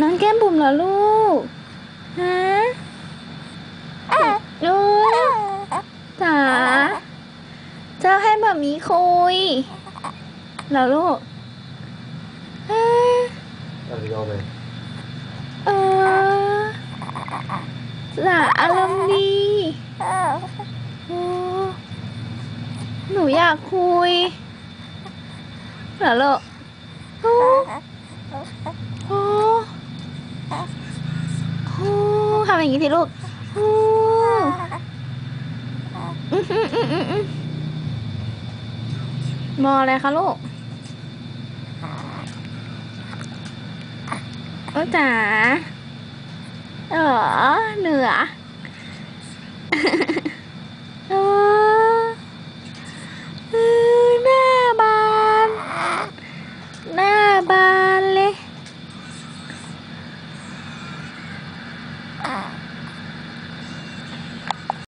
น้องแก้มบุ๋มเหรอลูก ฮะลูกจ๋าเจ้าให้แบบมีคุยเหรอลูกเอ้ยเอาไปเอาไปเออจ๋าอารมณ์ดีโอ้หนูอยากคุยเหรอลูก โอ้โอ้โอ้ทำอย่างนี้สิลูกโอ้อื้อหืออื้อหืออื้อมออะไรคะลูกโอ้จ๋าเออเหนือ